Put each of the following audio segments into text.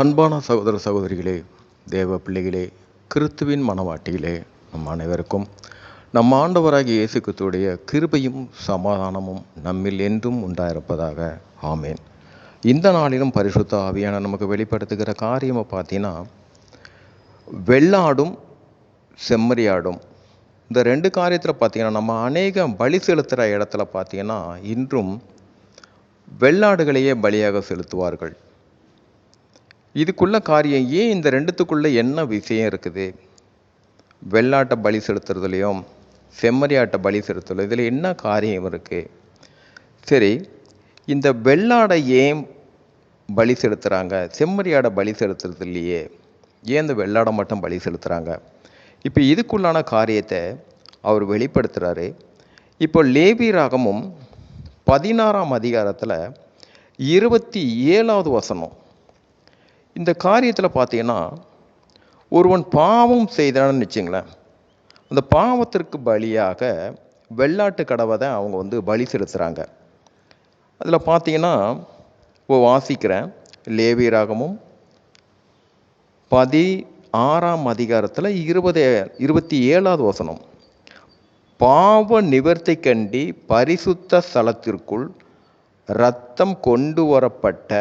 அன்பான சகோதர சகோதரிகளே தேவ பிள்ளைகளே கிறித்துவின் மனவாட்டிகளே நம் அனைவருக்கும் நம் ஆண்டவராகிய இயேசு கிறிஸ்துவுடைய கிருபையும் சமாதானமும் நம்மில் என்றும் உண்டாயிருப்பதாக. ஆமேன். இந்த நாளிலும் பரிசுத்த ஆவியான நமக்கு வெளிப்படுத்துகிற காரியமாக பார்த்தீங்கன்னா வெள்ளாடும் செம்மறியாடும். இந்த ரெண்டு காரியத்தில் பார்த்தீங்கன்னா நம்ம அநேக பலி செலுத்துகிற இடத்துல பார்த்தீங்கன்னா இன்றும் வெள்ளாடுகளையே பலியாக செலுத்துவார்கள். இதுக்குள்ள காரியம் ஏன் இந்த ரெண்டுத்துக்குள்ள என்ன விஷயம் இருக்குது? வெள்ளாட்டை பலி செலுத்துறதுலையும் செம்மறியாட்டை பலி செலுத்துறதுல இதில் என்ன காரியம் இருக்குது சரி இந்த வெள்ளாடை ஏன் பலி செலுத்துகிறாங்க செம்மறியாடை பலி செலுத்துறது இல்லையே. ஏன் இந்த வெள்ளாடை மட்டும் பலி செலுத்துகிறாங்க இப்போ இதுக்குள்ளான காரியத்தை அவர் வெளிப்படுத்துகிறாரு இப்போ லேபி ராகமும் பதினாறாம் அதிகாரத்தில் இருபத்தி ஏழாவது வசனம். இந்த காரியத்தில் பார்த்தீங்கன்னா ஒருவன் பாவம் செய்தான்னு வச்சுங்களேன் அந்த பாவத்திற்கு பலியாக வெள்ளாட்டு கடவை தான் அவங்க வந்து பலி செலுத்துகிறாங்க அதில் பார்த்தீங்கன்னா இப்போ வாசிக்கிறேன் லேவி ராகமும் பதி ஆறாம் அதிகாரத்தில் இருபது இருபத்தி ஏழாவது வசனம் பாவ நிவர்த்தி கண்டி பரிசுத்த ஸ்தலத்திற்குள் இரத்தம் கொண்டு வரப்பட்ட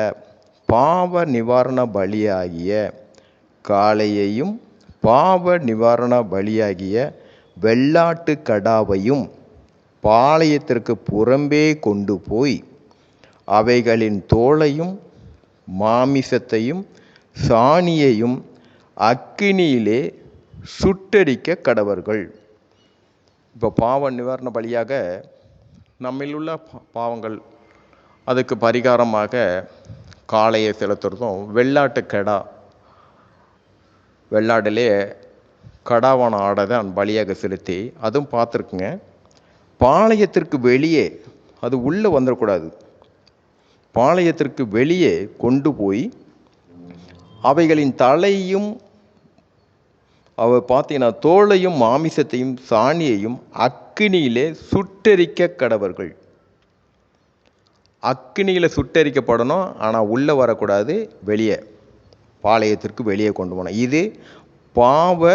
பாவ நிவாரண பலியாகிய காளையையும் பாவ நிவாரண பலியாகிய வெள்ளாட்டு கடாவையும் பாளையத்திற்கு புறம்பே கொண்டு போய் அவைகளின் தோலையும் மாமிசத்தையும் சாணியையும் அக்கினியிலே சுட்டடிக்க கடவர்கள். இப்போ பாவ நிவாரண பலியாக நம்மில் உள்ள பாவங்கள் அதுக்கு பரிகாரமாக காளையை செலுத்துறதும் வெள்ளாட்டு கடா. வெள்ளாடிலே கடாவான ஆடை தான் பலியாக செலுத்தி அதுவும் பார்த்துருக்குங்க. பாளையத்திற்கு வெளியே அது உள்ளே வந்துடக்கூடாது. பாளையத்திற்கு வெளியே கொண்டு போய் அவைகளின் தலையும் அவ பார்த்தீங்கன்னா தோளையும் மாமிசத்தையும் சாணியையும் அக்கினியிலே சுட்டெரிக்க கடவர்கள். அக்னியில் சுட்டெரிக்கப்படணும். ஆனால் உள்ளே வரக்கூடாது. வெளியே பாளையத்திற்கு வெளியே கொண்டு போகணும். இது பாவ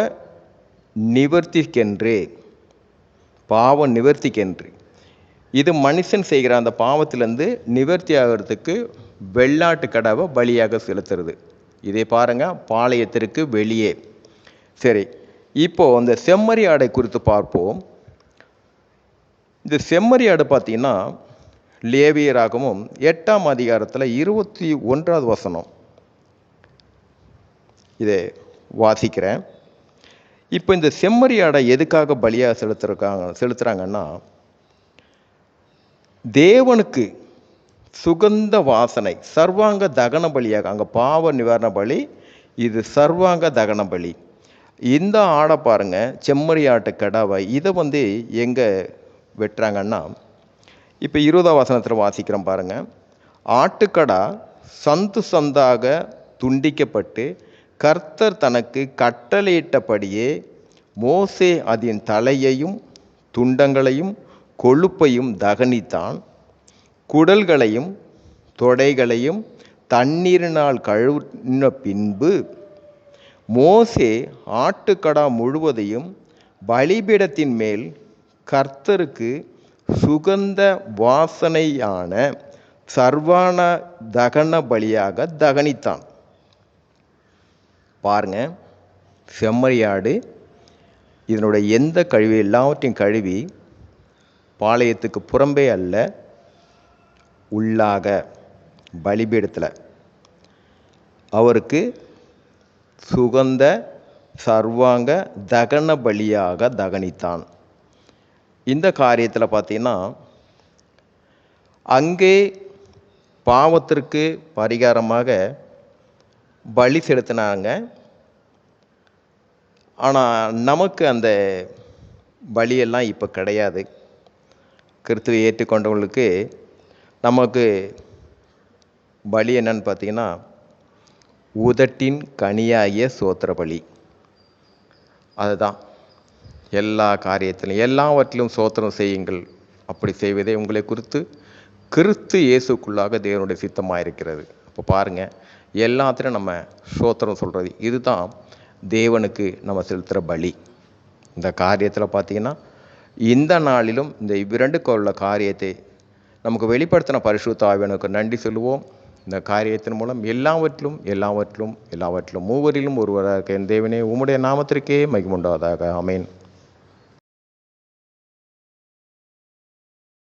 நிவர்த்திக்கென்று. பாவ நிவர்த்திக்கென்று. இது மனுஷன் செய்கிற அந்த பாவத்திலேருந்து நிவர்த்தி ஆகிறதுக்கு வெள்ளாட்டு கடவை பலியாக செலுத்துறது. இதை பாருங்கள் பாளையத்திற்கு வெளியே. சரி இப்போது அந்த செம்மறி ஆடை குறித்து பார்ப்போம். இந்த செம்மறி ஆடு பார்த்தீங்கன்னா லேவியராகவும் எட்டாம் அதிகாரத்தில் இருபத்தி ஒன்றாவது வசனம். இதை வாசிக்கிறேன். இப்போ இந்த செம்மறி ஆடை எதுக்காக பலியாக செலுத்துறாங்க செலுத்துகிறாங்கன்னா தேவனுக்கு சுகந்த வாசனை சர்வாங்க தகன பலியாக அங்கே பாவ நிவாரண பலி இது சர்வாங்க தகன பலி. இந்த ஆடை பாருங்கள் செம்மறி ஆட்டு கடாவை இதை வந்து எங்கே வெட்டுறாங்கன்னா இப்போ இருபதாம் வசனத்தில் வாசிக்கிறோம் பாருங்க. ஆட்டுக்கடா சந்து சந்தாக துண்டிக்கப்பட்டு கர்த்தர் தனக்கு கட்டளையிட்டபடியே மோசே அதன் தலையையும் துண்டங்களையும் கொழுப்பையும் தகனித்தான். குடல்களையும் தொடைகளையும் தண்ணீரினால் கழுவின பின்பு மோசே ஆட்டுக்கடா முழுவதையும் பலிபீடத்தின் மேல் கர்த்தருக்கு சுகந்த வாசனையான சர்வான தகன பலியாக தகனித்தான். பாருங்க செம்மறியாடு. இதனுடைய எந்த கழுவி எல்லாவற்றையும் கழுவி பாளையத்துக்கு புறம்பே அல்ல உள்ளாக பலிபீடத்தில். அவருக்கு சுகந்த சர்வாங்க தகன பலியாக தகனித்தான். இந்த காரியத்தில் பார்த்தீங்கன்னா அங்கே பாவத்திற்கு பரிகாரமாக பலி செலுத்தினாங்க. ஆனால் நமக்கு அந்த பலியெல்லாம் இப்போ கிடையாது. கிறிஸ்துவை ஏற்றுக்கொண்டவங்களுக்கு நமக்கு பலி என்னன்னு பார்த்தீங்கன்னா உதட்டின் கனியாகிய சோத்திர பலி. அதுதான். எல்லா காரியத்திலும் எல்லாவற்றிலும் சோத்திரம் செய்யுங்கள். அப்படி செய்வதே உங்களை குறித்து கிறிஸ்து இயேசுக்குள்ளாக தேவனுடைய சித்தமாக இருக்கிறது அப்போ பாருங்கள் எல்லாத்திலையும் நம்ம சோத்திரம் சொல்கிறது இதுதான் தேவனுக்கு நம்ம செலுத்துகிற பலி. இந்த காரியத்தில் பார்த்தீங்கன்னா இந்த நாளிலும் இந்த இவ்விரண்டுக்கு உள்ள காரியத்தை நமக்கு வெளிப்படுத்தின பரிசுத்த ஆவியனுக்கு நன்றி சொல்லுவோம். இந்த காரியத்தின் மூலம் எல்லாவற்றிலும் எல்லாவற்றிலும் எல்லாவற்றிலும் மூவரிலும் ஒருவராக இருக்க என் தேவனே உம்முடைய நாமத்திற்கே மகிமுண்டாவதாக அமேன்